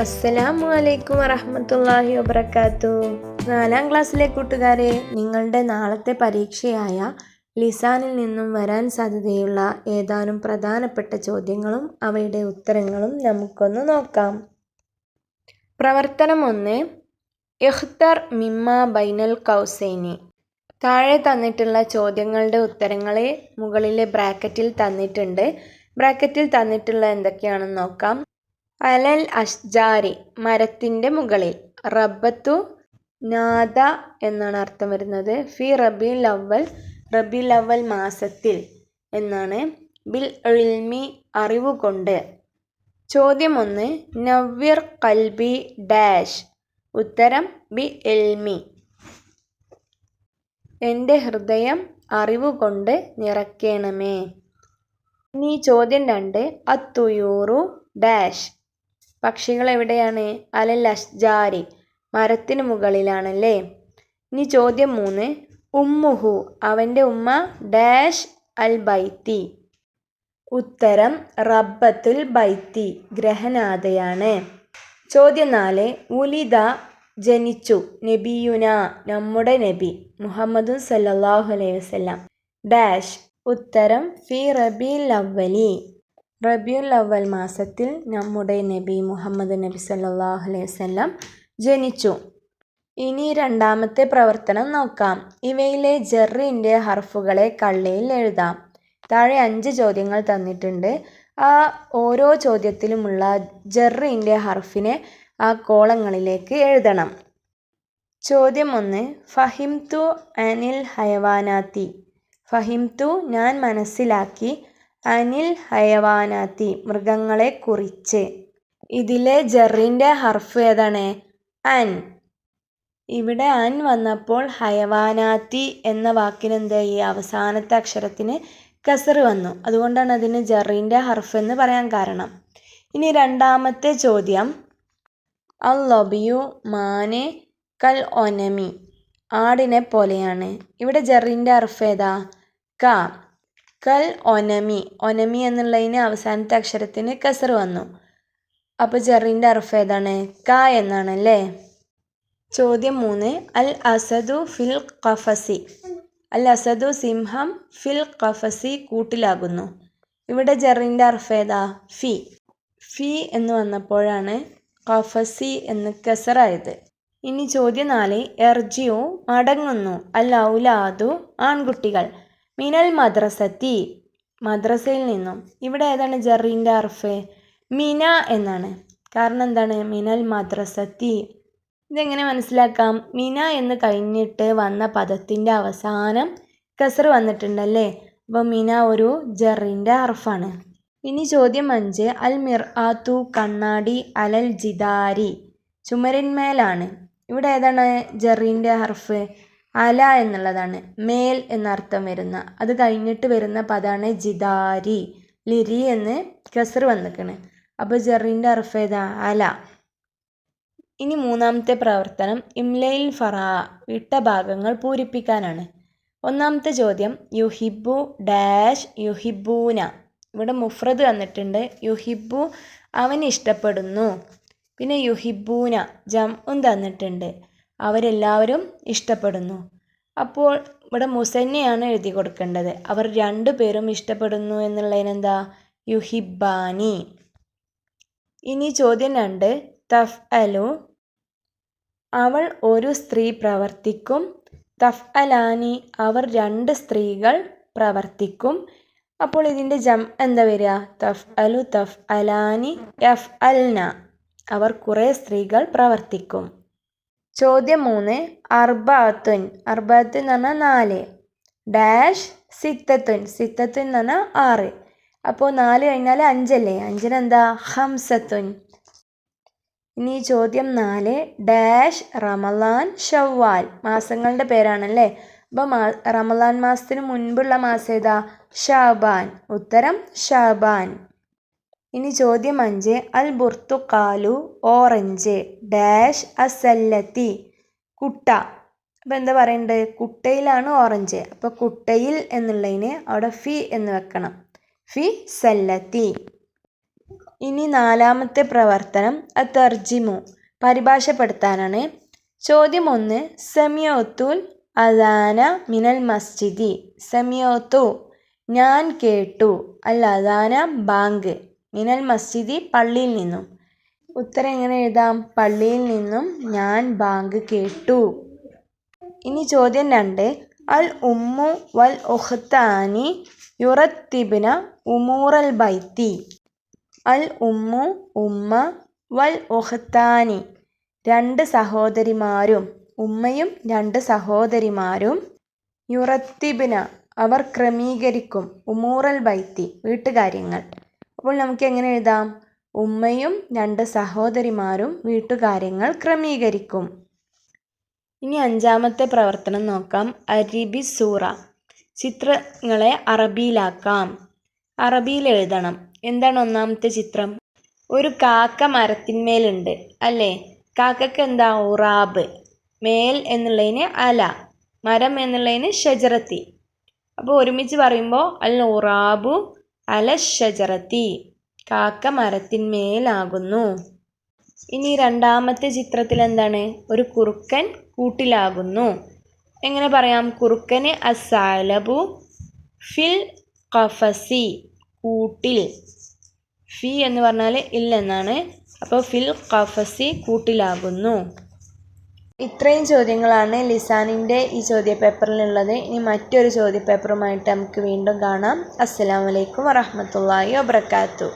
അസ്സലാമു അലൈക്കും വറഹമത്തല്ലാഹി വബർക്കാത്തു നാലാം ക്ലാസ്സിലെ കൂട്ടുകാരെ നിങ്ങളുടെ നാളത്തെ പരീക്ഷയായ ലിസാനിൽ നിന്നും വരാൻ സാധ്യതയുള്ള ഏതാനും പ്രധാനപ്പെട്ട ചോദ്യങ്ങളും അവയുടെ ഉത്തരങ്ങളും നമുക്കൊന്ന് നോക്കാം. പ്രവർത്തനം ഒന്ന് ഇഖ്തർ മിമ്മ ബൈനൽ കൗസൈനി. താഴെ തന്നിട്ടുള്ള ചോദ്യങ്ങളുടെ ഉത്തരങ്ങളെ മുകളിലെ ബ്രാക്കറ്റിൽ തന്നിട്ടുണ്ട്. ബ്രാക്കറ്റിൽ തന്നിട്ടുള്ള എന്തൊക്കെയാണെന്ന് നോക്കാം. അലൽ അഷ്ജാരി മരത്തിന്റെ മുകളിൽ. റബ്ബത്തു നാദ എന്നാണ് അർത്ഥം വരുന്നത്. ഫി റബി ലവൽ റബി ലവൽ മാസത്തിൽ എന്നാണ്. ബിൽ ഇൽമി അറിവുകൊണ്ട്. ചോദ്യം ഒന്ന് നവ്യർ കൽബി ഡാഷ്. ഉത്തരം ബി എൽമി എന്റെ ഹൃദയം അറിവുകൊണ്ട് നിറക്കണമേ ഇനി ചോദ്യം രണ്ട് അത്തുയൂറു ഡാഷ്. പക്ഷികൾ എവിടെയാണ് അലൽ അഷ്ജാരി മരത്തിന് മുകളിലാണല്ലേ? ഇനി ചോദ്യം മൂന്ന്. ഉമ്മുഹു അവന്റെ ഉമ്മ ഡാഷ് അൽ ബൈത്തി. ഉത്തരം റബ്ബത്തുൽ ബൈത്തി ഗ്രഹനാഥയാണ്. ചോദ്യം നാല്. ഉലിദ ജനിച്ചു. നബിയുന നമ്മുടെ നബി മുഹമ്മദ് സല്ലാഹു അലൈഹി വസ്ലാം ഡാഷ് ഉത്തരം ഫി റബി അവലി റബിയുൽ അവൽ മാസത്തിൽ നമ്മുടെ നബി മുഹമ്മദ് നബി സല്ലാഹു അലൈഹി വസല്ലം ജനിച്ചു. ഇനി രണ്ടാമത്തെ പ്രവർത്തനം നോക്കാം. ഇവയിലെ ജെറിന്റെ ഹർഫുകളെ കള്ളിയിൽ എഴുതാം. താഴെ അഞ്ച് ചോദ്യങ്ങൾ തന്നിട്ടുണ്ട്. ആ ഓരോ ചോദ്യത്തിലുമുള്ള ജെറിന്റെ ഹർഫിനെ ആ കോളങ്ങളിലേക്ക് എഴുതണം. ചോദ്യം ഒന്ന് ഫഹിംതു അനിൽ ഹയവാനാത്തി. ഫഹിംതു ഞാൻ മനസ്സിലാക്കി അനിൽ ഹയവാനാത്തി മൃഗങ്ങളെ കുറിച്ച് ഇതിലെ ജറിന്റെ ഹർഫ് ഏതാണ്? അൻ. ഇവിടെ അൻ വന്നപ്പോൾ ഹയവാനാത്തി എന്ന വാക്കിന് ഈ അവസാനത്തെ അക്ഷരത്തിന് കസർ വന്നു. അതുകൊണ്ടാണ് അതിന് ജറിന്റെ ഹർഫ് എന്ന് പറയാൻ കാരണം. ഇനി രണ്ടാമത്തെ ചോദ്യം. അൽ ലൊബിയു മാനെ കൽ ഒനമി. ആടിനെ പോലെയാണ്. ഇവിടെ ജറിന്റെ ഹർഫ് ഏതാ? ക. കൽ ഒനമി. ഒനമി എന്നുള്ളതിന് അവസാനത്തെ അക്ഷരത്തിന് കസർ വന്നു. അപ്പോൾ ജെറിന്റെ അർഫ് ഏതാണ്? ക എന്നാണ് അല്ലേ ചോദ്യം മൂന്ന്. അൽ അസദു ഫിൽ ഖഫസി. അൽ അസദു സിംഹം ഫിൽ ഖഫസി കൂട്ടിലാകുന്നു. ഇവിടെ ജെറിന്റെ അർഫ് ഏതാ? ഫി. ഫി എന്ന് വന്നപ്പോഴാണ് ഖഫസി എന്ന് കസറായത്. ഇനി ചോദ്യം നാല്. എർജിയു മടങ്ങുന്നു അൽ ഔലാദു ആൺകുട്ടികൾ. മിനൽ മദ്രസത്തി മദ്രസയിൽ നിന്നും. ഇവിടെ ഏതാണ് ജറീന്റെ അർഫ്? മിന എന്നാണ്. കാരണം എന്താണ്? മിനൽ മദ്രസത്തി. ഇതെങ്ങനെ മനസ്സിലാക്കാം? മിന എന്ന് കഴിഞ്ഞിട്ട് വന്ന പദത്തിന്റെ അവസാനം കസർ വന്നിട്ടുണ്ടല്ലേ? അപ്പോൾ മിന ഒരു ജറിന്റെ അർഫാണ്. ഇനി ചോദ്യം അഞ്ച്. അൽ മിർ ആത്തു കണ്ണാടി അലൽ ജിദാരി. ചുമരിന്മേലാണ്. ഇവിടെ ഏതാണ് ജറിന്റെ ഹർഫ് അല എന്നുള്ളതാണ്. മേൽ എന്നർത്ഥം വരുന്ന. അത് കഴിഞ്ഞിട്ട് വരുന്ന പദമാണ് ജിദാരി. ലിരി എന്ന് കസർ വന്നിക്കണ്. അപ്പോൾ ജെറിന്റെ അർഫ് ഏതാ? അല. ഇനി മൂന്നാമത്തെ പ്രവർത്തനം. ഇംലയിൽ ഫറാ വിട്ട ഭാഗങ്ങൾ പൂരിപ്പിക്കാനാണ്. ഒന്നാമത്തെ ചോദ്യം. യുഹിബു ഡാഷ് യുഹിബൂന ഇവിടെ മുഫ്രദ് വന്നിട്ടുണ്ട്. യുഹിബു അവൻ ഇഷ്ടപ്പെടുന്നു. പിന്നെ യുഹിബൂന ജംഉം തന്നിട്ടുണ്ട്. അവരെല്ലാവരും ഇഷ്ടപ്പെടുന്നു. അപ്പോൾ ഇവിടെ മുസന്നെയാണ് എഴുതി കൊടുക്കേണ്ടത്. അവർ രണ്ടു പേരും ഇഷ്ടപ്പെടുന്നു എന്നുള്ളതിനെന്താ യുഹിബാനി ഇനി ചോദ്യം രണ്ട്. തഫ് അലു അവൾ ഒരു സ്ത്രീ പ്രവർത്തിക്കും. തഫ് അലാനി അവർ രണ്ട് സ്ത്രീകൾ പ്രവർത്തിക്കും. അപ്പോൾ ഇതിന്റെ ജം എന്താ വരിക? തഫ് അലു തഫ് അലാനി എഫ് അൽന അവർ കുറേ സ്ത്രീകൾ പ്രവർത്തിക്കും. ചോദ്യം മൂന്ന്. അർബാത്തുൻ. അർബാത്ത് എന്ന് പറഞ്ഞാൽ നാല്. ഡാഷ് സിത്തത്തുൻ. സിത്തത്തുൻ എന്ന് പറഞ്ഞാൽ ആറ്. അപ്പോൾ നാല് കഴിഞ്ഞാൽ അഞ്ചല്ലേ? അഞ്ചിനെന്താ ഹംസത്തുൻ. ഇനി ചോദ്യം നാല്. ഡാഷ് റമലാൻ ഷവ്വാൽ. മാസങ്ങളുടെ പേരാണല്ലേ? അപ്പോൾ മാ റമലാൻ മാസത്തിന് മുൻപുള്ള മാസം ഏതാ? ഷാബാൻ. ഉത്തരം ഷാബാൻ. ഇനി ചോദ്യം അഞ്ച്. അൽ ബുർത്തുക്കാലു ഓറഞ്ച്. ഡാഷ് അസല്ലത്തി. കുട്ട. അപ്പോൾ എന്താ പറയണ്ടത് കുട്ടയിലാണ് ഓറഞ്ച്. അപ്പോൾ കുട്ടയിൽ എന്നുള്ളതിന് അവിടെ ഫി എന്ന് വെക്കണം. ഫി സല്ലത്തി. ഇനി നാലാമത്തെ പ്രവർത്തനം. അത്തർജിമു പരിഭാഷപ്പെടുത്താനാണ്. ചോദ്യം ഒന്ന്. സമിയോത്തുൽ അദാന മിനൽ മസ്ജിദി. സമിയോത്തു. ഞാൻ കേട്ടു. അൽ അദാന ബാങ്ക്. മിനൽ മസ്ജിദി പള്ളിയിൽ നിന്നും. ഉത്തരം എങ്ങനെ എഴുതാം? പള്ളിയിൽ നിന്നും ഞാൻ ബാങ്ക് കേട്ടു. ഇനി ചോദ്യം രണ്ട്. അൽ ഉമ്മു വൽ ഒഹത്താനി യുറത്തിബിന ഉമൂറൽ ബൈത്തി. അൽ ഉമ്മു ഉമ്മ വൽ ഒഹത്താനി രണ്ട് സഹോദരിമാരും ഉമ്മയും രണ്ട് സഹോദരിമാരും യുറത്തിബിന അവർ ക്രമീകരിക്കും ഉമൂറൽ ബൈത്തി വീട്ടുകാര്യങ്ങൾ. അപ്പോൾ നമുക്ക് എങ്ങനെ എഴുതാം? ഉമ്മയും രണ്ട് സഹോദരിമാരും വീട്ടുകാര്യങ്ങൾ ക്രമീകരിക്കും. ഇനി അഞ്ചാമത്തെ പ്രവർത്തനം നോക്കാം. അരിബി സൂറ. ചിത്രങ്ങളെ അറബിയിലാക്കാം. അറബിയിൽ എഴുതണം. എന്താണ് ഒന്നാമത്തെ ചിത്രം? ഒരു കാക്ക മരത്തിന്മേലുണ്ട് അല്ലേ? കാക്കക്ക് എന്താ? ഉറാബ്. മേൽ എന്നുള്ളതിന് അല. മരം എന്നുള്ളതിന് ഷജറത്തി. അപ്പോൾ ഒരുമിച്ച് പറയുമ്പോൾ അൽ ഉറാബു അല ഷജറത്തി കാക്ക മരത്തിന്മേലാകുന്നു ഇനി രണ്ടാമത്തെ ചിത്രത്തിൽ എന്താണ്? ഒരു കുറുക്കൻ കൂട്ടിലാകുന്നു. എങ്ങനെ പറയാം? കുറുക്കന് അസാലബു ഫിൽ കഫസി കൂട്ടിൽ. ഫി എന്ന് പറഞ്ഞാൽ ഇല്ലെന്നാണ്. അപ്പോൾ ഫിൽ കഫസി കൂട്ടിലാകുന്നു. ഇത്രയും ചോദ്യങ്ങളാണ് ലിസാനിന്റെ ഈ ചോദ്യപേപ്പറിലുള്ളത്. ഇനി മറ്റൊരു ചോദ്യപേപ്പറുമായിട്ട് നമുക്ക് വീണ്ടും കാണാം. അസ്സലാമലൈക്കും വറഹമത്തല്ലാഹി വബർക്കാത്തു